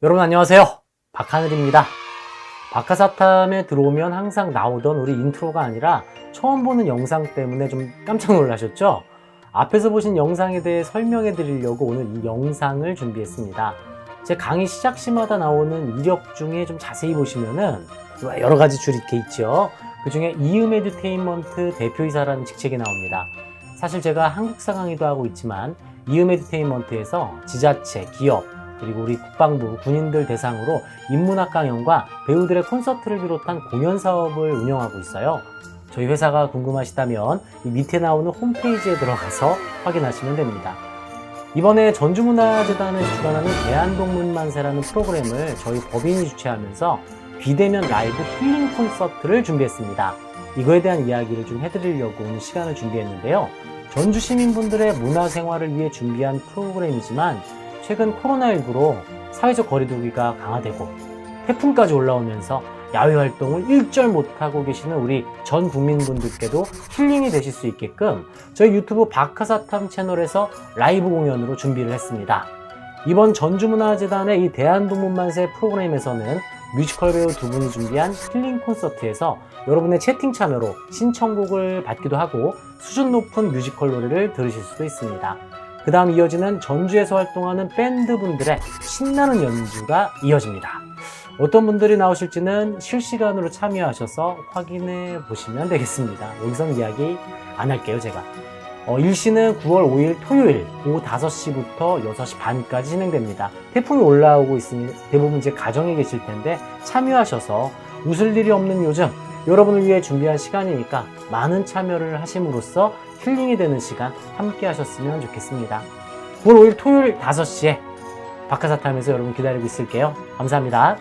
여러분 안녕하세요. 박하늘입니다. 박하사탐에 들어오면 항상 나오던 우리 인트로가 아니라 처음 보는 영상 때문에 좀 깜짝 놀라셨죠? 앞에서 보신 영상에 대해 설명해 드리려고 오늘 이 영상을 준비했습니다. 제 강의 시작 시마다 나오는 이력 중에 좀 자세히 보시면은 여러 가지 줄이 이렇게 있죠. 그 중에 이음 에듀테인먼트 대표이사라는 직책이 나옵니다. 사실 제가 한국사 강의도 하고 있지만 이음 에듀테인먼트에서 지자체, 기업, 그리고 우리 국방부, 군인들 대상으로 인문학 강연과 배우들의 콘서트를 비롯한 공연 사업을 운영하고 있어요. 저희 회사가 궁금하시다면 이 밑에 나오는 홈페이지에 들어가서 확인하시면 됩니다. 이번에 전주문화재단을 주관하는 대한동문만세라는 프로그램을 저희 법인이 주최하면서 비대면 라이브 힐링 콘서트를 준비했습니다. 이거에 대한 이야기를 좀 해드리려고 오늘 시간을 준비했는데요. 전주 시민분들의 문화 생활을 위해 준비한 프로그램이지만 최근 코로나19로 사회적 거리두기가 강화되고 태풍까지 올라오면서 야외 활동을 일절 못하고 계시는 우리 전 국민분들께도 힐링이 되실 수 있게끔 저희 유튜브 박하사탐 채널에서 라이브 공연으로 준비를 했습니다. 이번 전주문화재단의 이 대한동문만세 프로그램에서는 뮤지컬 배우 두 분이 준비한 힐링 콘서트에서 여러분의 채팅 참여로 신청곡을 받기도 하고 수준 높은 뮤지컬 노래를 들으실 수도 있습니다. 그 다음 이어지는 전주에서 활동하는 밴드분들의 신나는 연주가 이어집니다. 어떤 분들이 나오실지는 실시간으로 참여하셔서 확인해 보시면 되겠습니다. 여기서는 이야기 안 할게요, 제가. 어, 일시는 9월 5일 토요일 오후 5시부터 6시 반까지 진행됩니다. 태풍이 올라오고 있으니 대부분 이제 가정에 계실 텐데 참여하셔서 웃을 일이 없는 요즘 여러분을 위해 준비한 시간이니까 많은 참여를 하심으로써 힐링이 되는 시간 함께 하셨으면 좋겠습니다. 9월 5일 토요일 5시에 박하사탐에서 여러분 기다리고 있을게요. 감사합니다.